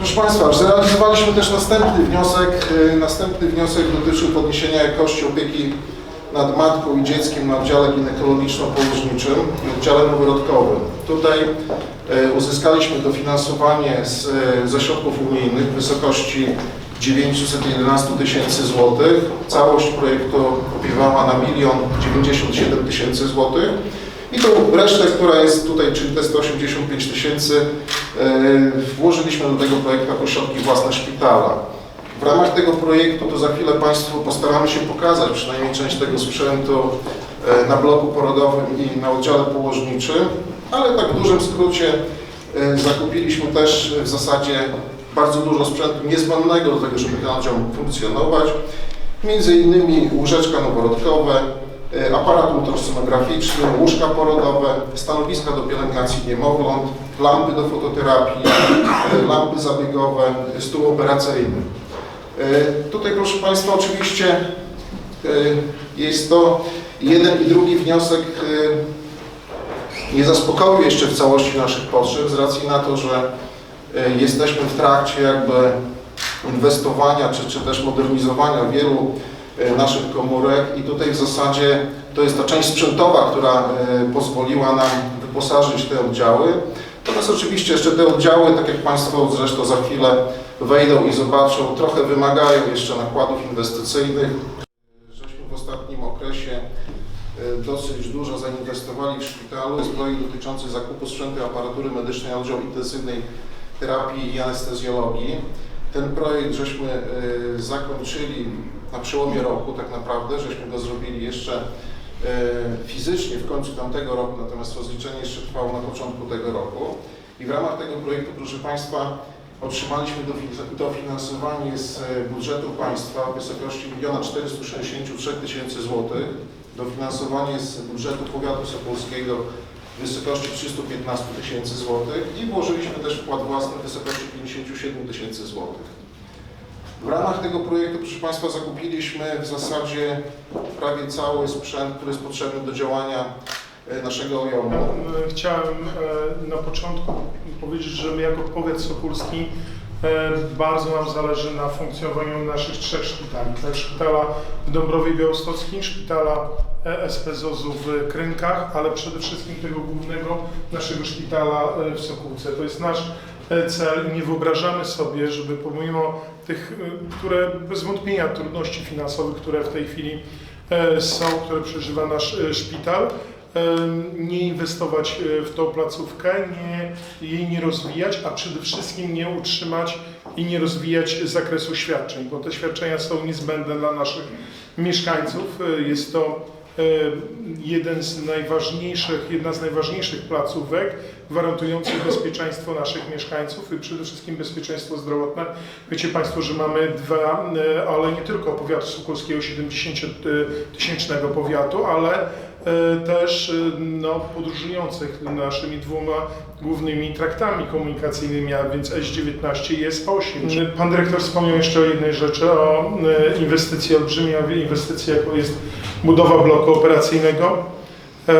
Proszę Państwa, zrealizowaliśmy też następny wniosek. Y, Następny wniosek dotyczył podniesienia jakości opieki nad matką i dzieckiem na oddziale ginekologiczno-położniczym i oddziale noworodkowym. Tutaj y, uzyskaliśmy dofinansowanie z, y, ze środków unijnych w wysokości 911 tysięcy złotych. Całość projektu opiewała na 1 97 tysięcy złotych. I tą resztę, która jest tutaj, czyli te 185 tysięcy, e, włożyliśmy do tego projektu jako środki własne szpitala. W ramach tego projektu to za chwilę Państwu postaramy się pokazać przynajmniej część tego sprzętu e, na bloku porodowym i na oddziale położniczym, ale tak w dużym skrócie e, zakupiliśmy też w zasadzie bardzo dużo sprzętu niezbędnego do tego, żeby ten oddział mógł funkcjonować. Między innymi łóżeczka noworodkowe, e, aparat ultrasonograficzny, łóżka porodowe, stanowiska do pielęgnacji niemowląt, lampy do fototerapii, e, lampy zabiegowe, stół operacyjny. E, Tutaj proszę Państwa oczywiście jest to jeden i drugi wniosek nie zaspokoił jeszcze w całości naszych potrzeb z racji na to, że jesteśmy w trakcie jakby inwestowania czy, czy też modernizowania wielu e, naszych komórek i tutaj w zasadzie to jest ta część sprzętowa, która e, pozwoliła nam wyposażyć te oddziały. Natomiast oczywiście jeszcze te oddziały, tak jak Państwo zresztą za chwilę wejdą i zobaczą, trochę wymagają jeszcze nakładów inwestycyjnych. Żeśmy w ostatnim okresie e, dosyć dużo zainwestowali w szpitalu. Jest dotyczący zakupu sprzętu i aparatury medycznej oddział intensywnej terapii i anestezjologii. Ten projekt żeśmy e, zakończyli na przełomie roku tak naprawdę, żeśmy go zrobili jeszcze e, fizycznie w końcu tamtego roku, natomiast rozliczenie jeszcze trwało na początku tego roku. I w ramach tego projektu, proszę Państwa, otrzymaliśmy dofi- dofinansowanie z e, budżetu państwa w wysokości 1 463 tysięcy złotych, dofinansowanie z budżetu powiatu sopolskiego w wysokości 315 tysięcy złotych i włożyliśmy też wkład własny w wysokości 57 tysięcy złotych. W ramach tego projektu, proszę Państwa, zakupiliśmy w zasadzie prawie cały sprzęt, który jest potrzebny do działania e, naszego OJOM-u. E, Chciałem e, na początku powiedzieć, że my jako powiat sopólski e, bardzo nam zależy na funkcjonowaniu naszych trzech szpitali. Tak, szpitala w Dąbrowie Białostockim, szpitala e, SPZOZ-u w Krynkach, ale przede wszystkim tego głównego naszego szpitala e, w Sokółce. To jest nasz e, cel i nie wyobrażamy sobie, żeby pomimo tych, e, które bez wątpienia trudności finansowych, które w tej chwili e, są, które przeżywa nasz e, szpital, nie inwestować e, w tą placówkę, nie, jej nie rozwijać, a przede wszystkim nie utrzymać i nie rozwijać zakresu świadczeń, bo te świadczenia są niezbędne dla naszych mieszkańców. E, Jest to e, jeden z najważniejszych, jedna z najważniejszych placówek gwarantujących bezpieczeństwo naszych mieszkańców i przede wszystkim bezpieczeństwo zdrowotne. Wiecie Państwo, że mamy dwa, ale nie tylko powiatu sukolskiego 70-tysięcznego powiatu, ale też e, no, podróżujących naszymi dwoma głównymi traktami komunikacyjnymi, a więc S19 i S8. Pan dyrektor wspomniał jeszcze o jednej rzeczy, o e, inwestycji, olbrzymiej inwestycji, jaką jest budowa bloku operacyjnego. E,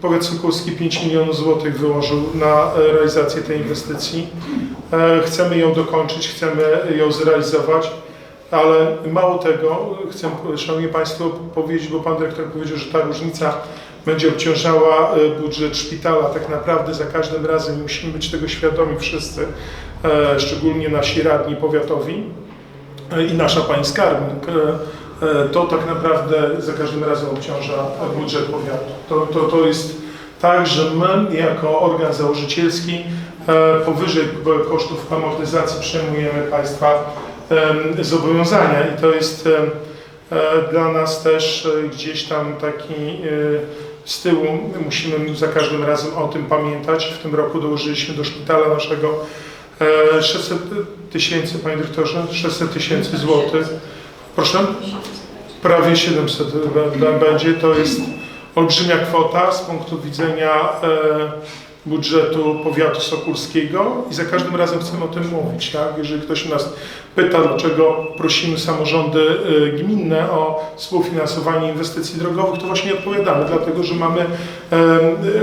Powiat Sokolski 5 milionów złotych wyłożył na e, realizację tej inwestycji. E, Chcemy ją dokończyć, chcemy ją zrealizować, ale mało tego, chcę, Szanowni Państwo, powiedzieć, bo Pan Dyrektor powiedział, że ta różnica będzie obciążała e, budżet szpitala. Tak naprawdę za każdym razem musimy być tego świadomi wszyscy, e, szczególnie nasi radni powiatowi e, i nasza Pani Skarbnik. To tak naprawdę za każdym razem obciąża budżet powiatu. To, to, to jest tak, że my jako organ założycielski powyżej kosztów amortyzacji przejmujemy Państwa zobowiązania i to jest e, dla nas też e, gdzieś tam taki e, z tyłu musimy za każdym razem o tym pamiętać. W tym roku dołożyliśmy do szpitala naszego e, 600 tysięcy, panie dyrektorze, 600 tysięcy złotych. Proszę? Prawie 700 b- b- będzie. To jest olbrzymia kwota z punktu widzenia budżetu powiatu sokólskiego i za każdym razem chcemy o tym mówić. Tak? Jeżeli ktoś nas pyta, dlaczego prosimy samorządy y, gminne o współfinansowanie inwestycji drogowych, to właśnie odpowiadamy, dlatego że mamy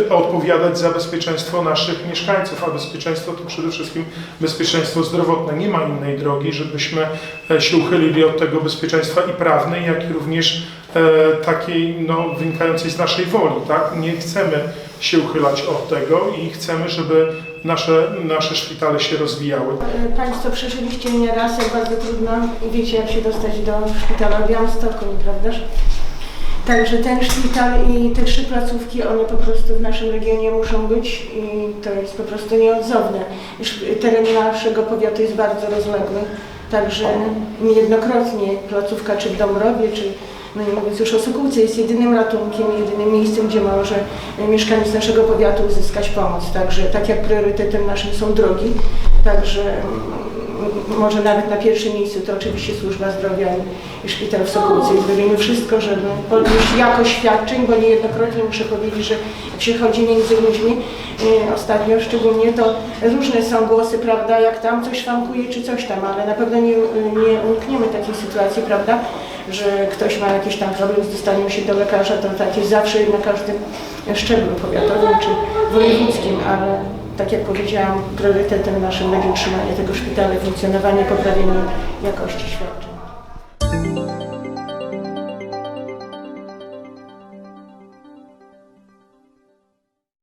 odpowiadać za bezpieczeństwo naszych mieszkańców, a bezpieczeństwo to przede wszystkim bezpieczeństwo zdrowotne. Nie ma innej drogi, żebyśmy e, się uchylili od tego bezpieczeństwa i prawnej, jak i również e, takiej no, wynikającej z naszej woli. Tak? Nie chcemy się uchylać od tego i chcemy, żeby nasze, nasze szpitale się rozwijały. Państwo przeżyliście nieraz, jak bardzo trudno i wiecie, jak się dostać do szpitala w Białymstoku, nieprawdaż? Także ten szpital i te trzy placówki, one po prostu w naszym regionie muszą być i to jest po prostu nieodzowne. Teren naszego powiatu jest bardzo rozległy, także niejednokrotnie placówka czy w Dąbrowie, czy no nie mówiąc już o Sokółce, jest jedynym ratunkiem, jedynym miejscem, gdzie może mieszkaniec naszego powiatu uzyskać pomoc. Także tak jak priorytetem naszym są drogi, także może nawet na pierwszym miejscu to oczywiście służba zdrowia i- szpital w Sokółce. I zrobimy wszystko, żeby podnieść jakość świadczeń, bo niejednokrotnie muszę powiedzieć, że jak się chodzi między ludźmi, e, ostatnio szczególnie, to różne są głosy, prawda, jak tam coś szwankuje czy coś tam, ale na pewno nie, nie unikniemy takiej sytuacji, prawda, że ktoś ma jakiś tam problem z dostaniem się do lekarza, to tak jest zawsze na każdym szczeblu powiatowym czy wojewódzkim, ale tak jak powiedziałam, priorytetem naszym będzie utrzymanie tego szpitala, funkcjonowanie, poprawienie jakości świadczeń.